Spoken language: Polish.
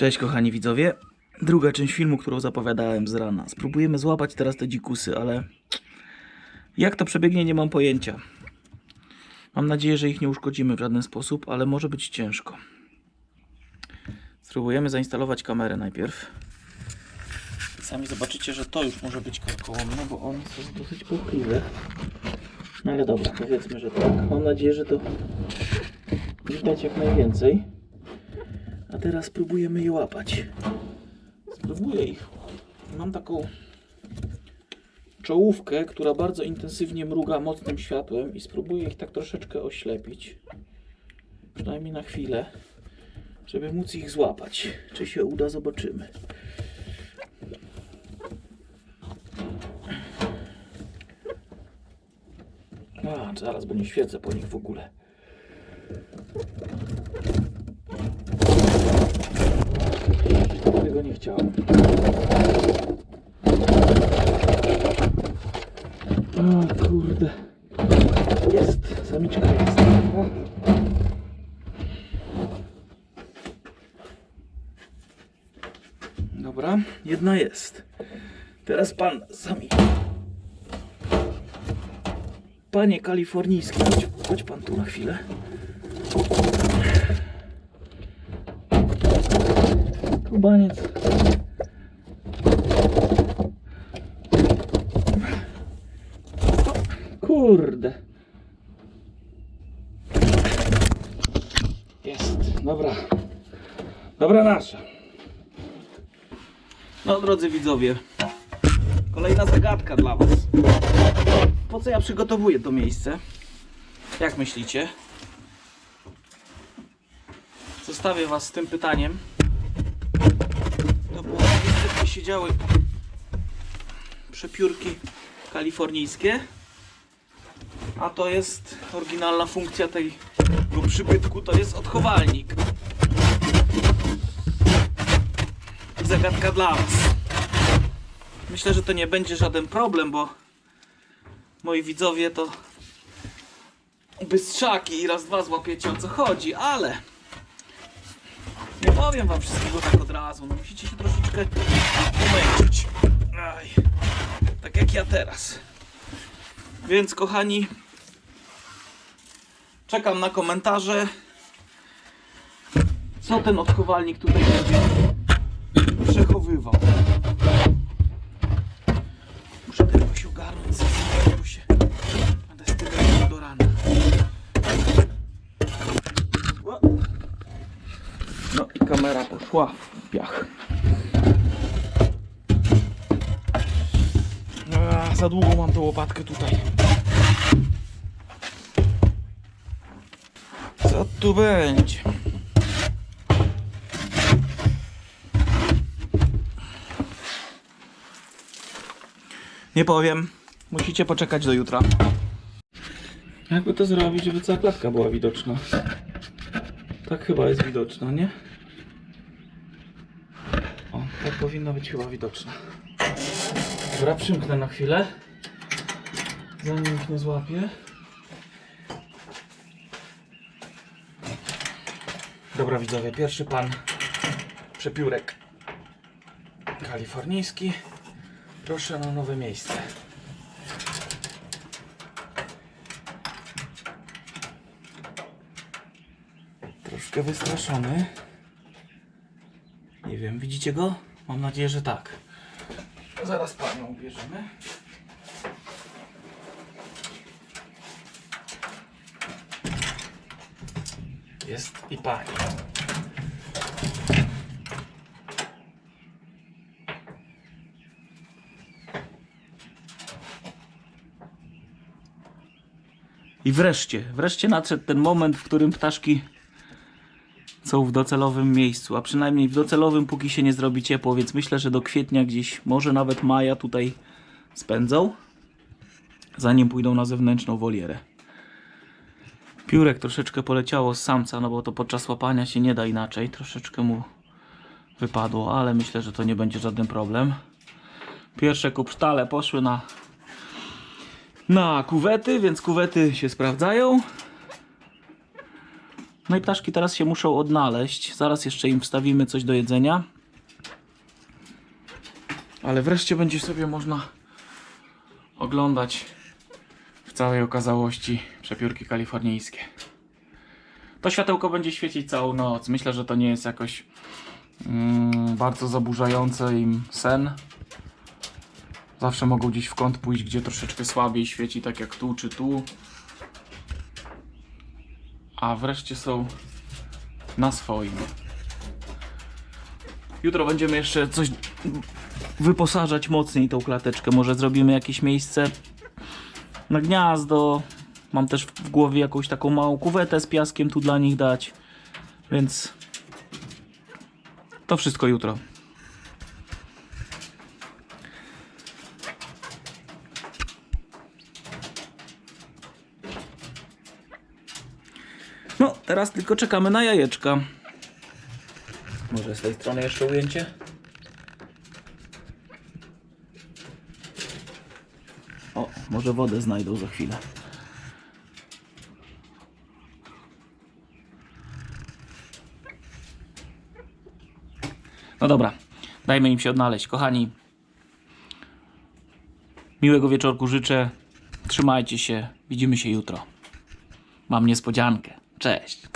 Cześć kochani widzowie. Druga część filmu, którą zapowiadałem z rana. Spróbujemy złapać teraz te dzikusy, ale jak to przebiegnie nie mam pojęcia. Mam nadzieję, że ich nie uszkodzimy w żaden sposób, ale może być ciężko. Spróbujemy zainstalować kamerę najpierw. Sami zobaczycie, że to już może być karkołomne, bo one są dosyć płochliwe. No ale dobra, powiedzmy, że tak. Mam nadzieję, że to widać jak najwięcej. Teraz spróbujemy je łapać. Spróbuję ich. Mam taką czołówkę, która bardzo intensywnie mruga mocnym światłem i spróbuję ich tak troszeczkę oślepić. Przynajmniej na chwilę, żeby móc ich złapać. Czy się uda, zobaczymy. A, zaraz, bo nie świecę po nich w ogóle. Tego nie chciałem. O kurde. Jest, samiczka jest. Dobra, jedna jest. Teraz pan sami. Panie kalifornijski, chodź, chodź pan tu na chwilę. Kubaniec. Kurde. Jest, dobra. Dobra nasza. No drodzy widzowie, kolejna zagadka dla was. Po co ja przygotowuję to miejsce? Jak myślicie? Zostawię was z tym pytaniem. Siedziały przepiórki kalifornijskie. A to jest oryginalna funkcja tego przybytku, to jest odchowalnik. Zagadka dla was. Myślę, że to nie będzie żaden problem, bo moi widzowie to bystrzaki i raz dwa złapiecie o co chodzi, ale nie powiem wam wszystkiego tak od razu. No musicie się troszeczkę umęczyć. Aj. Tak jak ja teraz. Więc kochani, czekam na komentarze. Co ten odchowalnik tutaj będzie przechowywał. Muszę tylko się ogarnąć, bo się będę z tym do rana. No i kamera poszła w piach. A, za długo mam tą łopatkę tutaj. Co tu będzie? Nie powiem. Musicie poczekać do jutra. Jakby to zrobić, żeby cała klatka była widoczna? Tak chyba jest widoczna, nie? O, tak powinna być chyba widoczna. Dobra, przymknę na chwilę. Zanim ich nie złapię. Dobra widzowie, pierwszy pan przepiórek kalifornijski. Proszę na nowe miejsce. Troszkę wystraszony. Nie wiem, widzicie go? Mam nadzieję, że tak. Zaraz panią ubierzemy. Jest i pani. I wreszcie, wreszcie nadszedł ten moment, w którym ptaszki są w docelowym miejscu, a przynajmniej w docelowym, póki się nie zrobi ciepło, więc myślę, że do kwietnia gdzieś, może nawet maja tutaj spędzą, zanim pójdą na zewnętrzną wolierę. Piórek troszeczkę poleciało z samca, no bo to podczas łapania się nie da inaczej, troszeczkę mu wypadło, ale myślę, że to nie będzie żaden problem. Pierwsze kupsztale poszły na na kuwety, więc kuwety się sprawdzają. No i ptaszki teraz się muszą odnaleźć. Zaraz jeszcze im wstawimy coś do jedzenia. Ale wreszcie będzie sobie można oglądać w całej okazałości przepiórki kalifornijskie. To światełko będzie świecić całą noc. Myślę, że to nie jest jakoś mm, bardzo zaburzające im sen. Zawsze mogą gdzieś w kąt pójść, gdzie troszeczkę słabiej świeci, tak jak tu czy tu. A wreszcie są na swoim. Jutro będziemy jeszcze coś wyposażać mocniej tą klateczkę. Może zrobimy jakieś miejsce na gniazdo. Mam też w głowie jakąś taką małą kuwetę z piaskiem tu dla nich dać. Więc to wszystko jutro. No, teraz tylko czekamy na jajeczka. Może z tej strony jeszcze ujęcie? O, może wodę znajdą za chwilę. No dobra, dajmy im się odnaleźć. Kochani, miłego wieczorku życzę. Trzymajcie się. Widzimy się jutro. Mam niespodziankę. Cześć.